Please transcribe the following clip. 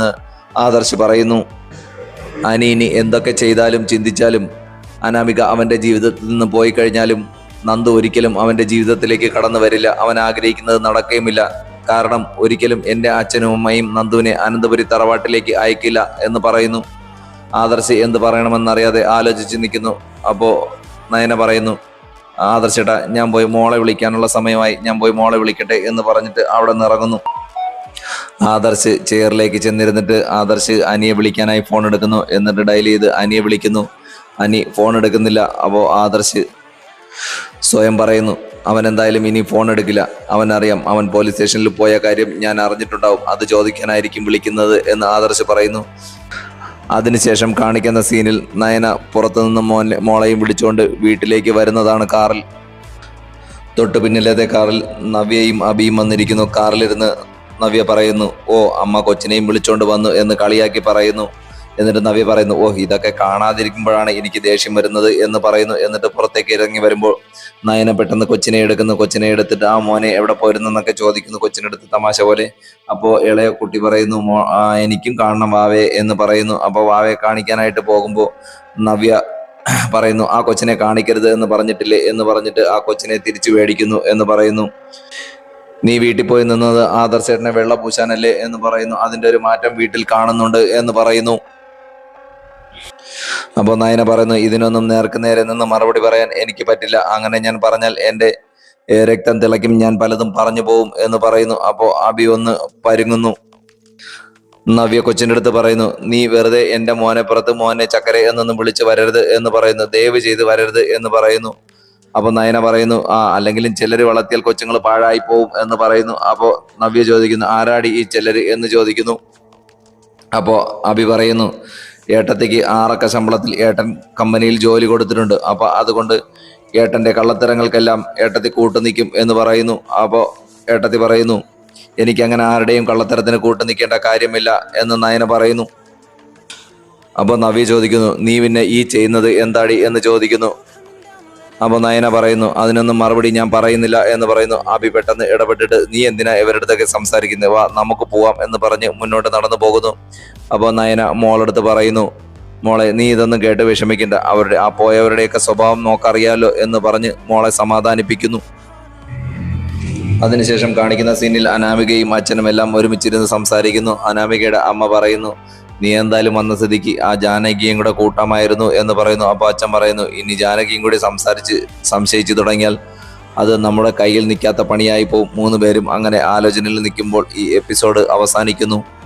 എന്ന് ആദർശ് പറയുന്നു. അനീനി എന്തൊക്കെ ചെയ്താലും ചിന്തിച്ചാലും അനാമിക അവന്റെ ജീവിതത്തിൽ നിന്ന് പോയി കഴിഞ്ഞാലും നന്ദു ഒരിക്കലും അവന്റെ ജീവിതത്തിലേക്ക് കടന്നു വരില്ല. അവൻ ആഗ്രഹിക്കുന്നത് നടക്കുകയുമില്ല. കാരണം ഒരിക്കലും എന്റെ അച്ഛനും അമ്മയും നന്ദുവിനെ അനന്തപുരി തറവാട്ടിലേക്ക് അയക്കില്ല എന്ന് പറയുന്നു. ആദർശ് എന്ത് പറയണമെന്നറിയാതെ ആലോചിച്ച് നിൽക്കുന്നു. അപ്പോൾ നയന പറയുന്നു ആദർശേട്ടാ ഞാൻ പോയി മോളെ വിളിക്കാനുള്ള സമയമായി. ഞാൻ പോയി മോളെ വിളിക്കട്ടെ എന്ന് പറഞ്ഞിട്ട് അവിടെ നിന്ന് ഇറങ്ങുന്നു ആദർശ് ചെയറിലേക്ക് ചെന്നിരുന്നിട്ട് ആദർശ് അനിയെ വിളിക്കാനായി ഫോൺ എടുക്കുന്നു. എന്നിട്ട് ഡയൽ ചെയ്ത് അനിയെ വിളിക്കുന്നു. അനി ഫോൺ എടുക്കുന്നില്ല. അപ്പോൾ ആദർശ് സ്വയം പറയുന്നു. അവൻ എന്തായാലും ഇനി ഫോൺ എടുക്കില്ല. അവൻ അറിയാം അവൻ പോലീസ് സ്റ്റേഷനിൽ പോയ കാര്യം ഞാൻ അറിഞ്ഞിട്ടുണ്ടാവും. അത് ചോദിക്കാനായിരിക്കും വിളിക്കുന്നത് എന്ന് ആദർശ് പറയുന്നു. അതിനുശേഷം കാണിക്കുന്ന സീനിൽ നയന പുറത്തു പുറത്തുനിന്ന് മോനെ മോളെയും വിളിച്ചുകൊണ്ട് വീട്ടിലേക്ക് വരുന്നതാണ് കാറിൽ. തൊട്ടു പിന്നിലത്തെ കാറിൽ നവ്യയും അബിയും വന്നിരിക്കുന്നു. കാറിലിരുന്ന് നവ്യ പറയുന്നു ഓ അമ്മ കൊച്ചിനെയും വിളിച്ചോണ്ട് വന്നു എന്ന് കളിയാക്കി പറയുന്നു. എന്നിട്ട് നവ്യ പറയുന്നു ഓ ഇതൊക്കെ കാണാതിരിക്കുമ്പോഴാണ് എനിക്ക് ദേഷ്യം വരുന്നത് എന്ന് പറയുന്നു. എന്നിട്ട് പുറത്തേക്ക് ഇറങ്ങി വരുമ്പോൾ നയന പെട്ടെന്ന് കൊച്ചിനെ എടുക്കുന്നു. കൊച്ചിനെ എടുത്തിട്ട് ആ മോനെ എവിടെ പോയിരുന്നെന്നൊക്കെ ചോദിക്കുന്നു കൊച്ചിനെടുത്ത് തമാശ പോലെ. അപ്പോൾ ഇളയ കുട്ടി പറയുന്നു മോ എനിക്കും കാണണം വാവേ എന്ന് പറയുന്നു. അപ്പോൾ വാവയെ കാണിക്കാനായിട്ട് പോകുമ്പോൾ നവ്യ പറയുന്നു ആ കൊച്ചിനെ കാണിക്കരുത് എന്ന് പറഞ്ഞിട്ടില്ലേ എന്ന് പറഞ്ഞിട്ട് ആ കൊച്ചിനെ തിരിച്ചു മേടിക്കുന്നു എന്ന് പറയുന്നു. നീ വീട്ടിൽ പോയി നിന്നത് ആദർശേട്ടനെ വെള്ള പൂശാനല്ലേ എന്ന് പറയുന്നു. അതിന്റെ ഒരു മാറ്റം വീട്ടിൽ കാണുന്നുണ്ട് എന്ന് പറയുന്നു. അപ്പോൾ നയന പറയുന്നു ഇതിനൊന്നും നേർക്ക് നേരെ നിന്ന് മറുപടി പറയാൻ എനിക്ക് പറ്റില്ല. അങ്ങനെ ഞാൻ പറഞ്ഞാൽ എന്റെ രക്തം തിളയ്ക്കും. ഞാൻ പലതും പറഞ്ഞു പോവും എന്ന് പറയുന്നു. അപ്പോൾ അബി ഒന്ന് പരുങ്ങുന്നു. നവ്യ കൊച്ചിന്റെ അടുത്ത് പറയുന്നു നീ വെറുതെ എന്റെ മോനെ പുറത്ത് മോനെ ചക്കരെ എന്നൊന്നും വിളിച്ച് വരരുത് എന്ന് പറയുന്നു. ദയവ് ചെയ്ത് വരരുത് എന്ന് പറയുന്നു. അപ്പൊ നയന പറയുന്നു ആ അല്ലെങ്കിലും ചിലർ വളർത്തിയാൽ കൊച്ചുങ്ങൾ പാഴായി പോവും എന്ന് പറയുന്നു. അപ്പോ നവ്യ ചോദിക്കുന്നു ആരാടി ഈ ചിലര്? എന്ന് ചോദിക്കുന്നു. അപ്പോ അഭി പറയുന്നു ഏട്ടത്തേക്ക് ആറക്ക ശമ്പളത്തിൽ ഏട്ടൻ കമ്പനിയിൽ ജോലി കൊടുത്തിട്ടുണ്ട്. അപ്പൊ അതുകൊണ്ട് ഏട്ടന്റെ കള്ളത്തരങ്ങൾക്കെല്ലാം ഏട്ടത്തി കൂട്ടു നിൽക്കും എന്ന് പറയുന്നു. അപ്പോ ഏട്ടത്തി പറയുന്നു എനിക്ക് അങ്ങനെ ആരുടെയും കള്ളത്തരത്തിന് കൂട്ടു നിൽക്കേണ്ട കാര്യമില്ല എന്ന് നയന പറയുന്നു. അപ്പോൾ നവ്യ ചോദിക്കുന്നു നീ പിന്നെ ഈ ചെയ്യുന്നത് എന്താടി? എന്ന് ചോദിക്കുന്നു. അപ്പൊ നയന പറയുന്നു അതിനൊന്നും മറുപടി ഞാൻ പറയുന്നില്ല എന്ന് പറയുന്നു. അബി പെട്ടെന്ന് ഇടപെട്ടിട്ട് നീ എന്തിനാ ഇവരുടെ സംസാരിക്കുന്നത് വാ നമുക്ക് പോവാം എന്ന് പറഞ്ഞ് മുന്നോട്ട് നടന്നു പോകുന്നു. അപ്പോൾ നയന മോളെടുത്ത് പറയുന്നു മോളെ നീ ഇതൊന്നും കേട്ട് വിഷമിക്കണ്ട. അവരുടെ ആ പോയവരുടെയൊക്കെ സ്വഭാവം നോക്കറിയാലോ എന്ന് പറഞ്ഞ് മോളെ സമാധാനിപ്പിക്കുന്നു. അതിനുശേഷം കാണിക്കുന്ന സീനിൽ അനാമികയും അച്ഛനും എല്ലാം ഒരുമിച്ചിരുന്ന് സംസാരിക്കുന്നു. അനാമികയുടെ അമ്മ പറയുന്നു നീ എന്തായാലും വന്ന സ്ഥിതിക്ക് ആ ജാനകിയും കൂടെ കൂട്ടമായിരുന്നു എന്ന് പറയുന്നു. അപ്പോൾ അച്ഛൻ പറയുന്നു ഇനി ജാനകിയും കൂടി സംസാരിച്ച് സംശയിച്ചു തുടങ്ങിയാൽ അത് നമ്മുടെ കയ്യിൽ നിൽക്കാത്ത പണിയായി പോവും. മൂന്ന് പേരും അങ്ങനെ ആലോചനയിൽ നിൽക്കുമ്പോൾ ഈ എപ്പിസോഡ് അവസാനിക്കുന്നു.